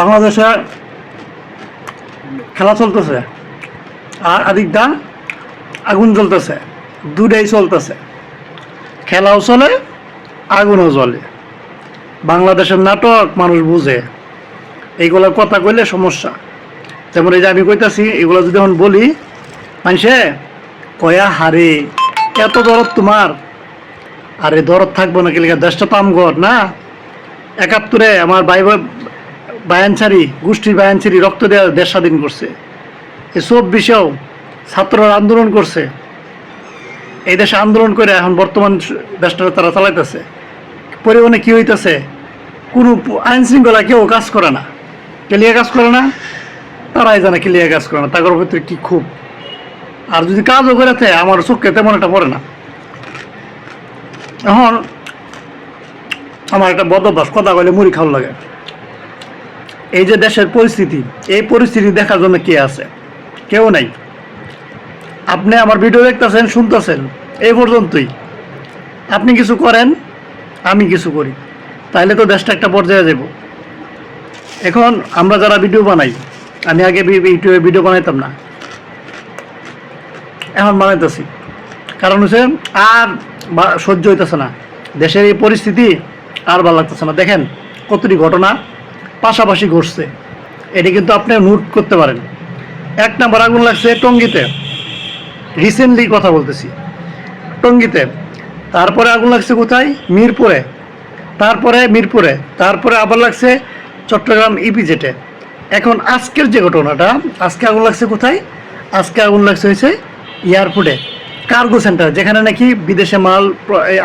বাংলাদেশে খেলা চলতেছে আর আদিকটা আগুন জ্বলতেছে দুটাই চলতেছে। খেলাও চলে, আগুনও জ্বলে। বাংলাদেশের নাটক মানুষ বুঝে, এইগুলো কথা কইলে সমস্যা। যেমন এই যে আমি কইতাছি এগুলো যদি এখন বলি মানুষে কয়া হারে, এত দরদ তোমার। আরে দরদ থাকব না কি দেশটা তো আমগর না। একাত্তরে আমার ভাই বায়ানছারি, গোষ্ঠীর বায়ানছারি রক্ত দেওয়া দেশ স্বাধীন করছে। এই বিষয়েও ছাত্ররা আন্দোলন করছে। এই দেশে আন্দোলন করে এখন বর্তমান দেশটা তারা চালাইতেছে। পরিবহনে কি হইতেছে? কোনো আইন শৃঙ্খলা কেউ কাজ করে না। কেলিয়া কাজ করে না, তারাই জানে কেলিয়া কাজ করে না। তাদের ভিতরে কি খুব আর যদি কাজও করে থাকে, আমার চোখে তেমন একটা পড়ে না। এখন আমার একটা বদ অভ্যাস, কথা কইলে মুড়ি খাওয়া লাগে। এই যে দেশের পরিস্থিতি, এই পরিস্থিতি দেখার জন্য কে আছে? কেউ নাই। আপনি আমার ভিডিও দেখতেছেন, শুনতেছেন, এই পর্যন্তই। আপনি কিছু করেন, আমি কিছু করি। তাইলে তো দেশটা একটা পর্যায়ে যাব। এখন আমরা যারা ভিডিও বানাই, আমি আগে ইউটিউবে ভিডিও বানাইতাম না। এখন বানাইতেছি। কারণ হচ্ছে, আর সহ্য হইতেছে না। দেশের এই পরিস্থিতি আর ভালো লাগতেছে না। দেখেন, কতটি ঘটনা পাশাপাশি ঘটছে এটি কিন্তু আপনি নোট করতে পারেন। এক নম্বর আগুন লাগছে টঙ্গিতে। রিসেন্টলি কথা বলতেছি। টঙ্গিতে। তারপরে আগুন লাগছে কোথায়? মিরপুরে। তারপরে মিরপুরে। তারপরে আবার লাগছে চট্টগ্রাম ইপিজেটে এখন আজকের যে ঘটনাটা, আজকে আগুন লাগছে কোথায়? আজকে আগুন লাগছে হয়েছে এয়ারপোর্টে। কার্গো সেন্টার, যেখানে নাকি বিদেশে মাল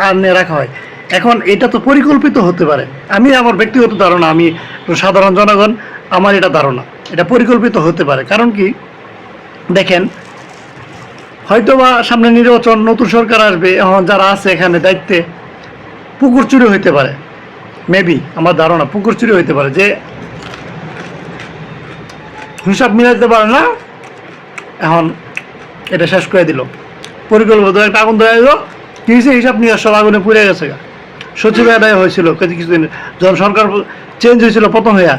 আনে রাখা হয়। এখন এটা তো পরিকল্পিত হতে পারে। আমি আমার ব্যক্তিগত ধারণা, আমি সাধারণ জনগণ, আমার এটা ধারণা। এটা পরিকল্পিত হতে পারে। কারণ কি? দেখেন, হয়তোবা সামনে নির্বাচন, নতুন সরকার আসবে, এখন যারা আছে এখানে দায়িত্বে, পুকুর চুরি হইতে পারে। মেবি আমার ধারণা, পুকুর চুরি হইতে পারে। যে হিসাব মিলাইতে পারে না, এখন এটা শেষ করে দিল। পরিকল্পিত একটা আগুন ধরে দিল কি হিসাব নিয়ে সব আগুনে পুড়ে গেছে গা। সচিবালয় হয়েছিল কিছু কিছুদিন, যখন সরকার চেঞ্জ হয়েছিল প্রথম হইয়া,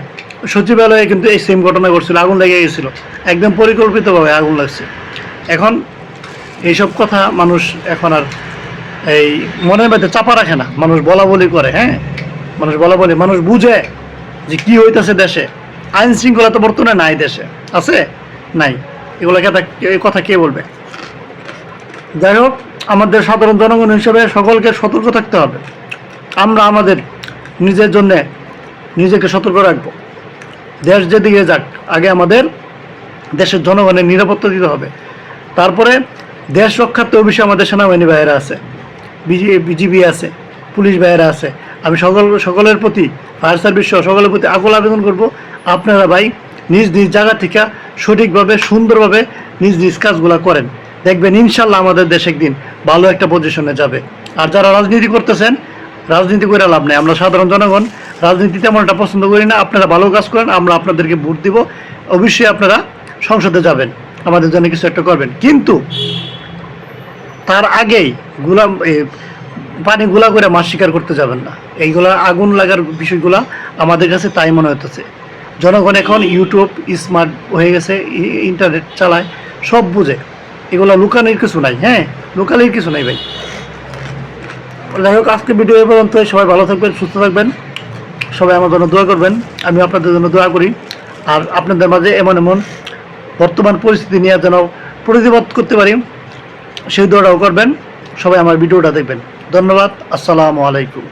সচিবালয়ে কিন্তু এই সেম ঘটনা ঘটছিল, আগুন লেগে গেছিল। একদম পরিকল্পিতভাবে আগুন লাগছে। এখন এইসব কথা মানুষ এখন আর এই মনের মধ্যে চাপা রাখে না। মানুষ বলা বলি করে হ্যাঁ? মানুষ বলা বলি, মানুষ বুঝে যে কি হইতেছে দেশে। আইন শৃঙ্খলা তো বর্তমানে নাই দেশে। আছে? নাই। এগুলো কথা কথা কে বলবে? যাই হোক, আমাদের সাধারণ জনগণ হিসেবে সকলকে সতর্ক থাকতে হবে। আমরা আমাদের নিজের জন্যে নিজেকে সতর্ক রাখব। দেশ যেদিকে যাক, আগে আমাদের দেশের জনগণের নিরাপত্তা দিতে হবে। তারপরে দেশ রক্ষার্থে অবশ্যই আমাদের সেনাবাহিনী ভাইয়েরা আছে, বিজি, বিজিবি আছে, পুলিশ ভাইয়েরা আছে। আমি সকল, সকলের প্রতি, ফায়ার সার্ভিস সহ সকলের প্রতি আকুল আবেদন করব, আপনারা ভাই নিজ নিজ জায়গা থেকে সঠিকভাবে, সুন্দরভাবে নিজ নিজ কাজগুলো করেন। দেখবেন ইনশাল্লাহ আমাদের দেশ একদিন ভালো একটা পজিশনে যাবে। আর যারা রাজনীতি করতেছেন রাজনীতি করে লাভ নেই। আমরা সাধারণ জনগণ, রাজনীতি তেমন একটা পছন্দ করি না। আপনারা ভালো কাজ করেন, আমরা আপনাদেরকে ভোট দিব। অবশ্যই আপনারা সংসদে যাবেন, আমাদের জন্য কিছু একটা করবেন। কিন্তু তার আগেই গুলাম পানি গুলা করে মাছ শিকার করতে যাবেন না। এইগুলা আগুন লাগার বিষয়গুলা আমাদের কাছে তাই মনে হতেছে জনগণ এখন ইউটিউব, স্মার্ট হয়ে গেছে ইন্টারনেট চালায়, সব বুঝে। এগুলো লুকানোর কিছু নাই হ্যাঁ? লুকানোর কিছু নাই ভাই। যাই হোক আজকে ভিডিও এ পর্যন্ত সবাই ভালো থাকবেন, সুস্থ থাকবেন। সবাই আমার জন্য দোয়া করবেন। আমি আপনাদের জন্য দোয়া করি। আর আপনাদের মাঝে এমন এমন বর্তমান পরিস্থিতি নিয়ে যেন প্রতিবাদ করতে পারি, সেই দোয়াটাও করবেন। সবাই আমার ভিডিওটা দেখবেন। ধন্যবাদ। আসসালামু আলাইকুম।